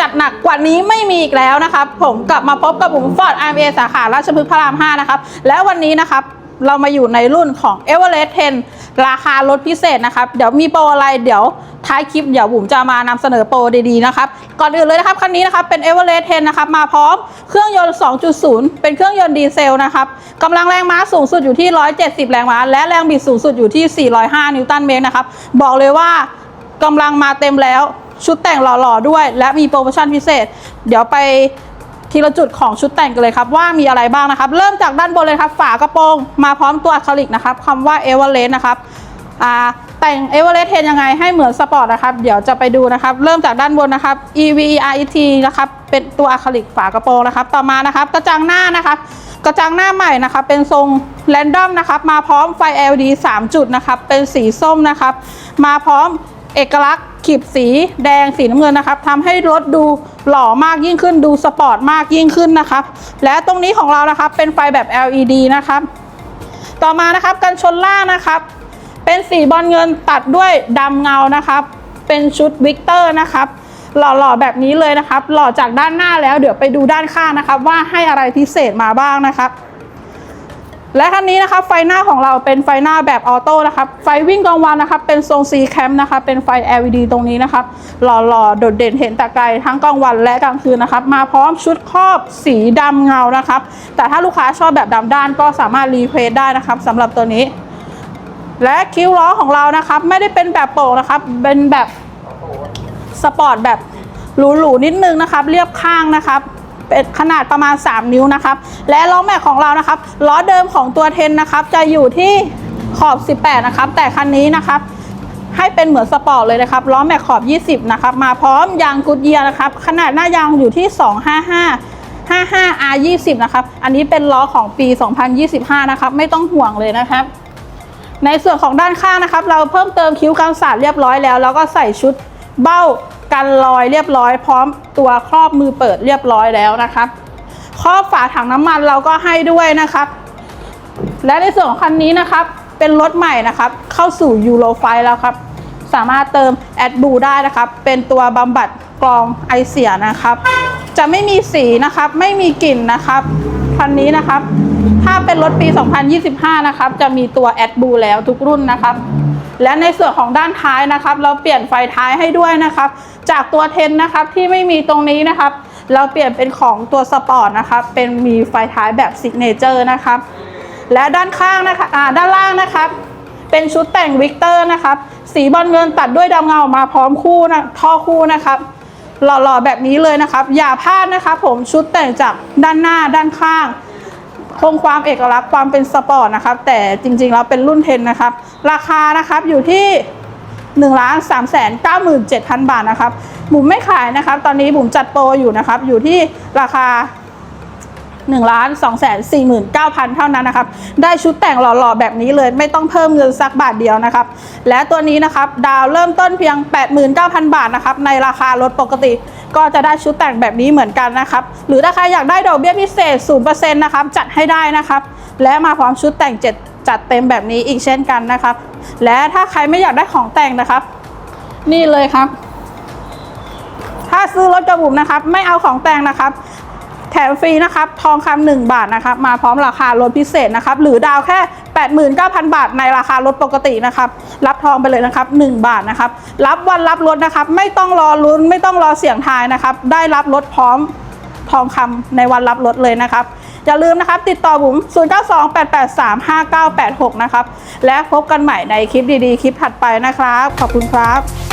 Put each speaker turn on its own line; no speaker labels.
จัดหนักกว่านี้ไม่มีอีกแล้วนะครับ ผมกลับมาพบกับผมฟอร์ดไอเอสาขาราชพฤกษ์พระราม 5 นะครับ แล้ววันนี้นะครับเรามาอยู่ในรุ่นของ e v e r e s t 10 ราคาลดพิเศษนะครับ เดี๋ยวมีโปรอะไรเดี๋ยวท้ายคลิปเดี๋ยวบุ๋มจะมานำเสนอโปรดีๆนะครับ ก่อนอื่นเลยนะครับ คันนี้นะครับเป็น e v e r e s t 10 นะครับ มาพร้อมเครื่องยนต์ 2.0 เป็นเครื่องยนต์ดีเซลนะครับกำลังแรงม้าสูงสุดอยู่ที่ 170 แรงม้า และแรงบิดสูงสุดอยู่ที่ 405 นิวตันเมตรนะครับ บอกเลยว่ากำลังมาเต็มแล้ว ชุดแต่งหล่อๆด้วย และมีโปรโมชั่นพิเศษ เดี๋ยวไปทีละจุดของชุดแต่งกันเลยครับว่ามีอะไรบ้างนะครับ เริ่มจากด้านบนเลยครับ ฝากระโปรงมาพร้อมตัวอะคริลิกนะครับคำว่าเอเวอเรสต์นะครับแต่งเอเวอเรสต์เทนยังไงให้เหมือนสปอร์ตนะครับ เดี๋ยวจะไปดูนะครับ เริ่มจากด้านบนนะครับ E V E R E T นะครับเป็นตัวอะคริลิกฝากระโปรงนะครับ ต่อมานะครับ กระจังหน้านะครับ กระจังหน้าใหม่นะครับ เป็นทรงแรนดอมนะครับ มาพร้อมไฟ LED 3 จุดนะครับ เป็นสีส้มนะครับ มาพร้อม เอกลักษณ์ขีดสีแดงสีน้ำเงินนะครับทำให้รถดูหล่อมากยิ่งขึ้นดูสปอร์ตมากยิ่งขึ้นนะครับ และตรงนี้ของเรานะครับเป็นไฟแบบ LED นะครับ ต่อมานะครับกันชนล่างนะครับ เป็นสีบอลเงินตัดด้วยดำเงานะครับ เป็นชุดวิกเตอร์นะครับหล่อๆแบบนี้เลยนะครับ หล่อจากด้านหน้าแล้วเดี๋ยวไปดูด้านข้างนะครับ ว่าให้อะไรพิเศษมาบ้างนะครับ และคันนี้นะครับไฟหน้าของเราเป็นไฟหน้าแบบออโต้นะครับไฟวิ่งกลางวันนะครับเป็นทรง C cam นะครับเป็นไฟ LED ตรงนี้นะครับหล่อๆ โดดเด่นเห็นแต่ไกลทั้งกลางวันและกลางคืนนะครับมาพร้อมชุดครอบสีดำเงานะครับแต่ถ้าลูกค้าชอบแบบดำด้านก็สามารถรีเควสได้นะครับสำหรับตัวนี้ และคิ้วล้อของเรานะครับไม่ได้เป็นแบบโป่งนะครับเป็นแบบสปอร์ตแบบหรูๆนิดนึงนะครับเรียบข้างนะครับ เป็นขนาดประมาณ 3 นิ้วนะครับ และล้อแม็กของเรานะครับล้อเดิมของตัวเทนนะครับ จะอยู่ที่ขอบ 18 นะครับ แต่คันนี้นะครับให้เป็นเหมือนสปอร์ตเลยนะครับล้อแม็กขอบ 20 นะครับ มาพร้อมยางกุดเยียนะครับ ขนาดหน้ายางอยู่ที่ 255 55 R 20นะครับ อันนี้เป็นล้อของปี 2025 นะครับ ไม่ต้องห่วงเลยนะครับ ในส่วนของด้านข้างนะครับ เราเพิ่มเติมคิ้วกันสาดเรียบร้อยแล้ว แล้วก็ใส่ชุด เบ้ากันรอยเรียบร้อย พร้อมตัวครอบมือเปิดเรียบร้อยแล้วนะครับครอบฝาถังน้ำมันเราก็ให้ด้วยนะครับ และในส่วนของคันนี้นะครับ เป็นรถใหม่นะครับ เข้าสู่ยูโรไฟแล้วครับ สามารถเติมแอดบูได้นะครับ เป็นตัวบำบัดกรองไอเสียนะครับ จะไม่มีสีนะครับ ไม่มีกลิ่นนะครับ คันนี้นะครับ ถ้าเป็นรถปี 2025 นะครับ จะมีตัวแอดบูแล้วทุกรุ่นนะครับ และในส่วนของด้านท้ายนะครับ เราเปลี่ยนไฟท้ายให้ด้วยนะครับ จากตัวเทนนะครับที่ไม่มีตรงนี้นะครับ เราเปลี่ยนเป็นของตัวสปอร์ตนะครับ เป็นมีไฟท้ายแบบซิกเนเจอร์นะครับ และด้านข้างนะคะอ่าด้านล่างนะครับ เป็นชุดแต่งวิกเตอร์นะครับ สีบอลเงินตัดด้วยดำเงามาพร้อมคู่นะท่อคู่นะครับหล่อๆแบบนี้เลยนะครับ อย่าพลาดนะครับ ผมชุดแต่งจากด้านหน้าด้านข้าง คงความเอกลักษณ์ความเป็นสปอร์ตนะครับ แต่จริงๆแล้วเป็นรุ่นเทนนะครับ ราคานะครับอยู่ที่1นึ่งล้านสามแสนเก้าหมื่นเจ็ดพันบาทนะครับบุ๋มไม่ขายนะครับ ตอนนี้บุ๋มจัดโปรอยู่นะครับ อยู่ที่ราคา 1นึ่งล้านสองแสนสี่หมื่นเก้าพันเท่านั้นนะครับ ได้ชุดแต่งหล่อๆแบบนี้เลยไม่ต้องเพิ่มเงินสักบาทเดียวนะครับ และตัวนี้นะครับดาวเริ่มต้นเพียง 89,000 บาทนะครับในราคารถปกติ ก็จะได้ชุดแต่งแบบนี้เหมือนกันนะครับ หรือถ้าใครอยากได้ดอกเบี้ยพิเศษ 0%นะครับจัดให้ได้นะครับ และมาพร้อมชุดแต่งเจ็ดจัดเต็มแบบนี้อีกเช่นกันนะครับ และถ้าใครไม่อยากได้ของแต่งนะครับ นี่เลยครับถ้าซื้อรถกระบุมนะครับ ไม่เอาของแต่งนะครับ แถมฟรีนะครับ ทองคำหนึ่งบาทนะครับ มาพร้อมราคารถพิเศษนะครับ หรือดาวแค่ 89,000 บาท ในราคารถปกตินะครับ รับทองไปเลยนะครับ 1 บาทนะครับ รับวันรับรถนะครับ ไม่ต้องรอลุ้น ไม่ต้องรอเสี่ยงทายนะครับ ได้รับรถพร้อมทองคำในวันรับรถเลยนะครับ อย่าลืมนะครับติดต่อบุ๋ม0928835986 นะครับ และพบกันใหม่ในคลิปดีๆ คลิปถัดไปนะครับ ขอบคุณครับ